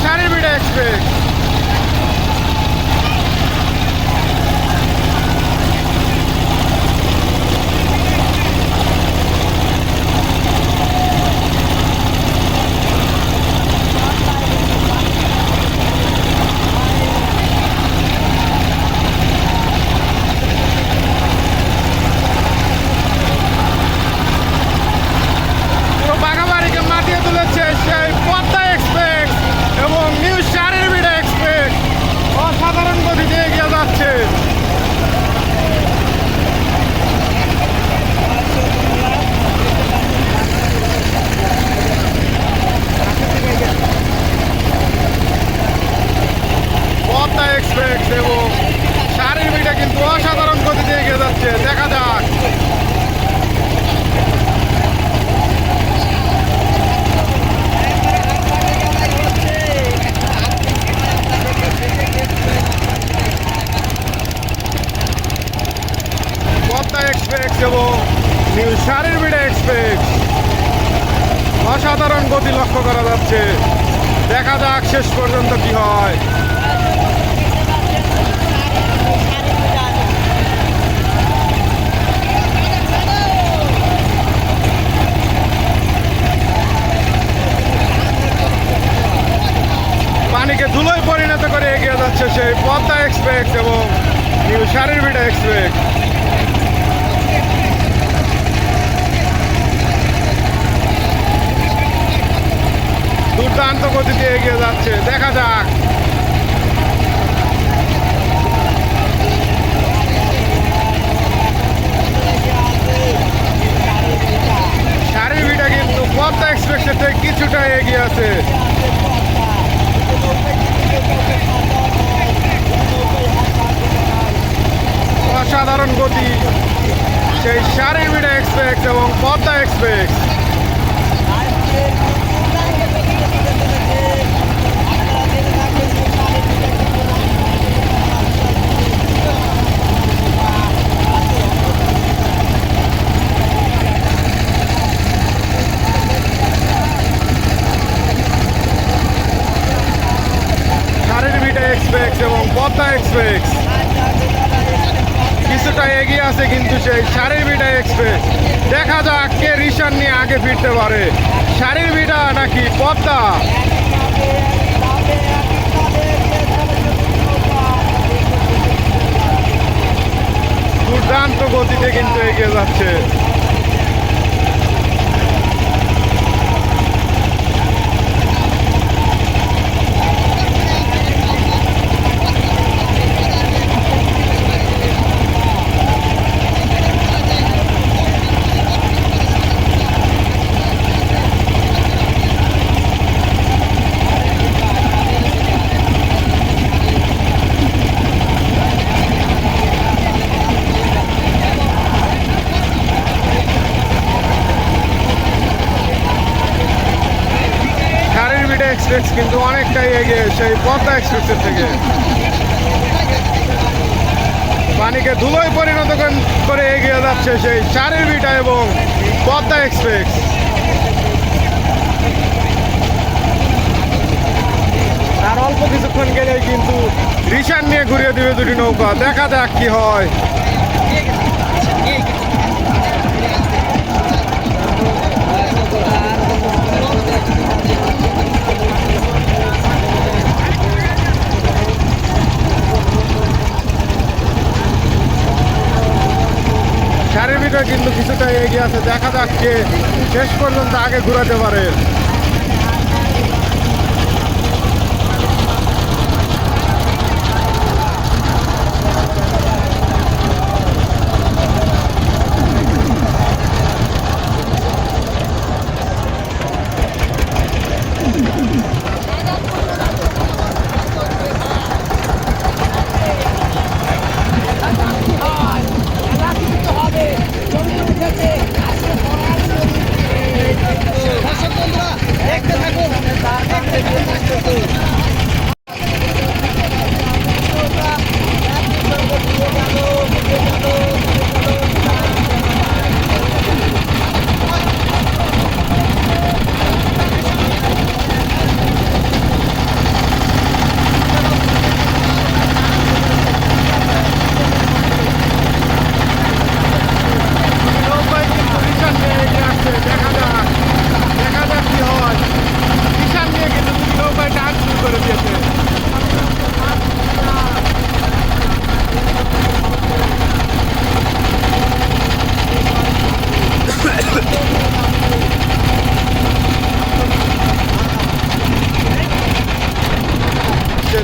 সেই পদ্মা এক্সপ্রেস এবং নিউ শারিবিড়া এক্সপ্রেস পুরো বাঘাবাড়িকে মাটিয়ে তুলেছে সেই পদ্মা এক্সপ্রেস এবং নিউ শারিবিড়া এক্সপ্রেস অসাধারণ গতিতে এগিয়ে যাচ্ছে পদ্মা এক্সপ্রেস এবং শারিবিড়া কিন্তু অসাধারণ গতিতে এগিয়ে যাচ্ছে দেখা যাক পদ্মা এক্সপ্রেস এবং নিউ শারিরবিড়া এক্সপ্রেস অসাধারণ গতি লক্ষ্য করা যাচ্ছে। দেখা যাক শেষ পর্যন্ত কি হয় পানিকে ধুলোয় পরিণত করে এগিয়ে যাচ্ছে সেই পদ্মা এক্সপ্রেস এবং নিউ শারিরবিড়া এক্সপ্রেস দুর্দান্ত গতিতে এগিয়ে যাচ্ছে দেখা যাক শারিরবিটা কিন্তু পদ্মা এক্সপ্রেসের থেকে কিছুটা এগিয়ে আছে অসাধারণ গতি সেই শারিরবিড়া এক্সপ্রেস এবং পদ্মা এক্সপ্রেস শারিরবিটা এক্সপ্রেস এবং পদ্মা এক্সপ্রেস কিছুটা এগিয়ে আছে কিন্তু সেই শারিরবিটা এক্সপ্রেস দেখা যাক কে রিসান নিয়ে পারে শাড়ির বিটা নাকি পদ্মা? দুর্দান্ত গতিতে কিন্তু এগিয়ে যাচ্ছে শারিরবিটা এক্সপ্রেস কিন্তু অনেকটাই এগিয়ে সেই পদ্মা এক্সপ্রেসের থেকে। পানিকে ধুলোয় পরিণত করে এগিয়ে যাচ্ছে সেই শারিরবিটা এবং পদ্মা এক্সপ্রেস। আর অল্প কিছুক্ষণ গেলেই কিন্তু রিসান নিয়ে ঘুরিয়ে দিবে দুটি নৌকা। দেখা যাক কি হয়। আগে ঘুরাতে পারে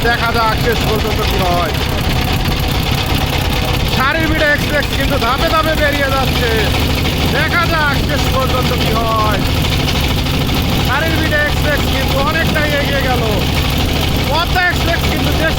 শেষ পর্যন্ত কি হয়। শাড়ির বিড়ে এক্সপ্রেস কিন্তু ধাপে ধাপে বেরিয়ে যাচ্ছে। দেখা যাক শেষ পর্যন্ত কি হয়। শাড়ির বিড়ে এক্সপ্রেস কিন্তু অনেকটাই এগিয়ে গেল। পদ্মা এক্সপ্রেস কিন্তু চেষ্টা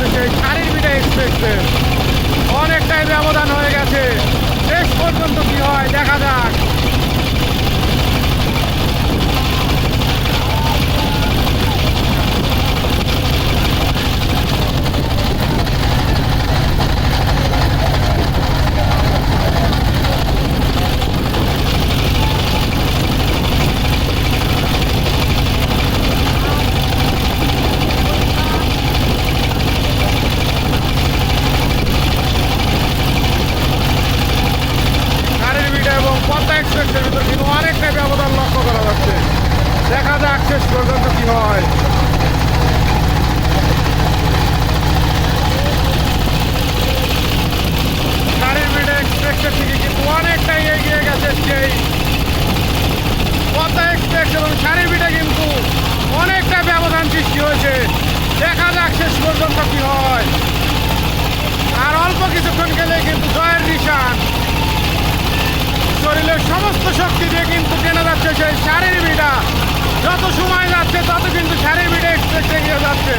করা যাচ্ছে কিন্তু শাড়ির বিটা এক্সপ্রেসের অনেকটাই ব্যবধান হয়ে গেছে। শেষ পর্যন্ত কি হয়? দেখা যাক শাড়ির বিটা এবং পদ্মা এক্সপ্রেসের ভিতর কিন্তু অনেকটাই ব্যবধান লক্ষ্য করা যাচ্ছে দেখা যাক শেষ পর্যন্ত কি হয় শাড়ির বিটা এক্সপ্রেসের থেকে কিন্তু অনেকটাই এগিয়ে গেছে সেই পদ্মা এক্সপ্রেস এবং শাড়ির বিটা কিন্তু অনেকটা ব্যবধান সৃষ্টি হয়েছে দেখা যাক শেষ পর্যন্ত কি হয় আর অল্প কিছুক্ষণ গেলে কিন্তু জয়ের নিশান। শরীরের সমস্ত শক্তি দিয়ে কিন্তু কেনা যাচ্ছে সেই শাড়ির বিড়া যত সময় যাচ্ছে তত কিন্তু শাড়ির বিড়া এক্সপ্রেস এগিয়ে যাচ্ছে।